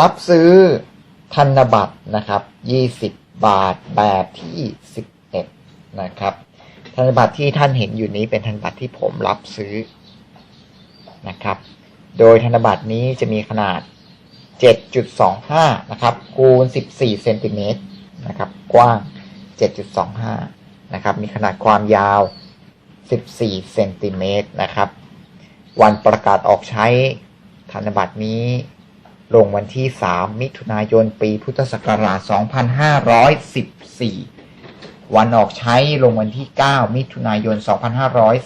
รับซื้อธนบัตรนะครับ 20 บาทแบบที่ 11 นะครับธนบัตรที่ท่านเห็นอยู่นี้เป็นธนบัตรที่ผมรับซื้อนะครับ โดยธนบัตรนี้จะมีขนาด 7.25 นะครับ คูณ 14 เซนติเมตรนะครับ กว้าง 7.25 นะครับ มีขนาดความยาว 14 เซนติเมตรนะครับ วันประกาศออกใช้ธนบัตรนี้ ลงวันที่ 3 มิถุนายน ปีพุทธศักราช 2514 วันออกใช้ลงวันที่ 9 มิถุนายน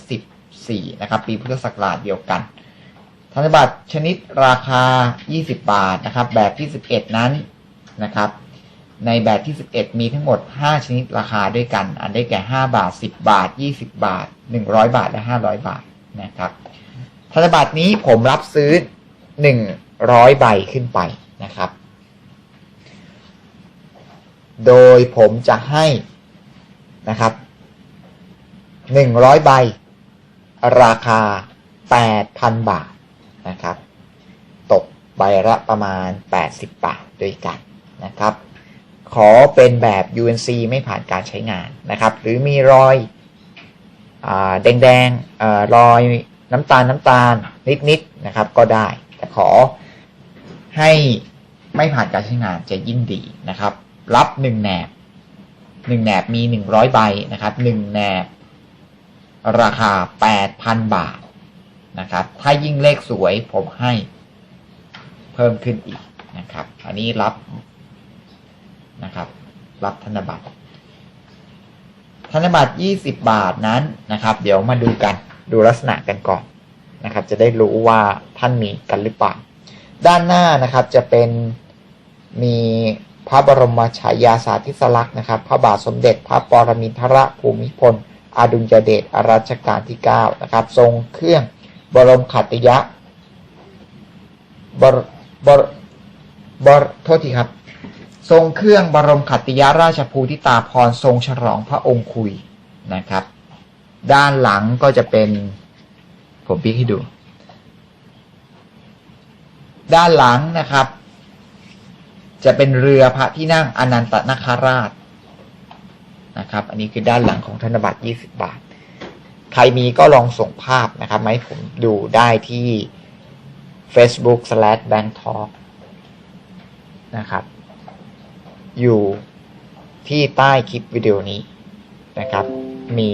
2514 นะครับ ปีพุทธศักราชเดียวกัน ธนบัตรชนิดราคา 20 บาทนะครับ แบบที่ 11 นั้นนะครับ ในแบบที่ 11 มีทั้งหมด 5 ชนิดราคาด้วยกัน อันได้แก่ 5 บาท 10 บาท 20 บาท 100 บาท และ 500 บาท นะครับ ธนบัตรนี้ผมรับซื้อ 1 100ใบขึ้นไปนะครับ โดยผมจะให้นะครับ100ใบ ราคา8,000บาทนะครับ ตกใบละประมาณ80บบาทด้วยกันนะครับ ขอเป็นแบบ UNC ไม่ผ่านการใช้งานนะครับ หรือมีรอยอาแดงๆอรอยน้ำตาลน้ำตาลนิดๆนะครับก็ได้แต่ขอ ให้ไม่ผ่านการใช้งานจะยิ่งดีนะครับ รับหนึ่งแหนบหนึ่งแหนบมีหนึ่งร้อยใบนะครับหนึ่งแหนบ ราคาแปดพันบาทนะครับ ถ้ายิ่งเลขสวยผมให้เพิ่มขึ้นอีกนะครับ อันนี้รับนะครับ รับธนบัตร ธนบัตร20บาทนั้นนะครับ เดี๋ยวมาดูกันดูลักษณะกันก่อนนะครับ จะได้รู้ว่าท่านมีกันหรือเปล่า ด้านหน้านะครับจะเป็นมีพระบรมฉายาสาธิสลักษณ์นะครับ พระบาทสมเด็จพระปรมินทรภูมิพลอดุลยเดชอรัชกาลที่ 9 นะครับ ทรงเครื่องบรมขัตยะบรบรบรโทษทีครับ ทรงเครื่องบรมขัตติยราชภูทิตาพรทรงฉลองพระองค์คุยนะครับ ด้านหลังก็จะเป็นผมพิกให้ดู ด้านหลังนะครับ จะเป็นเรือพระที่นั่งอนันตนาคราชนะครับ อันนี้คือด้านหลังของธนบัตร20 บาท ใครมีก็ลองส่งภาพนะครับมาให้ผมดูได้ที่ Facebook slash bank talk นะครับ อยู่ที่ใต้คลิปวิดีโอนี้นะครับ มี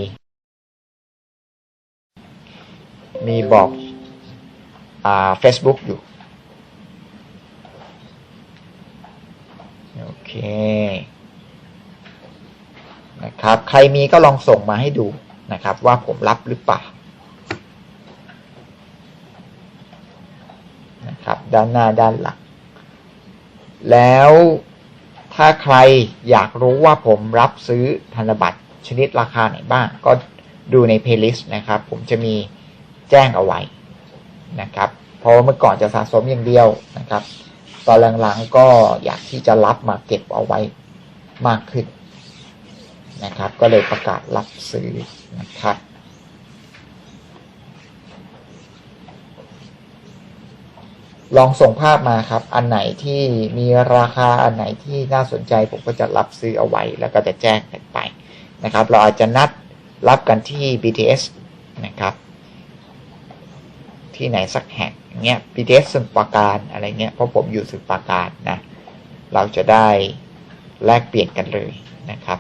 มีบอกอ่า Facebook อยู่ โอ เคนะครับ ใครมีก็ลองส่งมาให้ดูนะครับ ว่าผมรับหรือเปล่านะครับ ด้านหน้าด้านหลัง แล้วถ้าใครอยากรู้ว่าผมรับซื้อธนบัตรชนิดราคาไหนบ้าง ก็ดูใน playlist นะครับ ผมจะมีแจ้งเอาไว้นะครับ เพราะเมื่อก่อนจะสะสมอย่างเดียวนะครับ ตอนหลังๆก็อยากที่จะรับมาเก็บเอาไว้มากขึ้นนะครับ ก็เลยประกาศรับซื้อนะครับลองส่งภาพมาครับ อันไหนที่มีราคาอันไหนที่น่าสนใจผมก็จะรับซื้อเอาไว้ แล้วก็จะแจ้งกันไปนะครับ เราอาจจะนัดรับกันที่ BTS นะครับ ที่ไหนสักแห่ง อย่างเงี้ย BTS สมุทรปราการอะไรเงี้ยเพราะผมอยู่สมุทรปราการนะเราจะได้แลกเปลี่ยนกันเลยนะครับ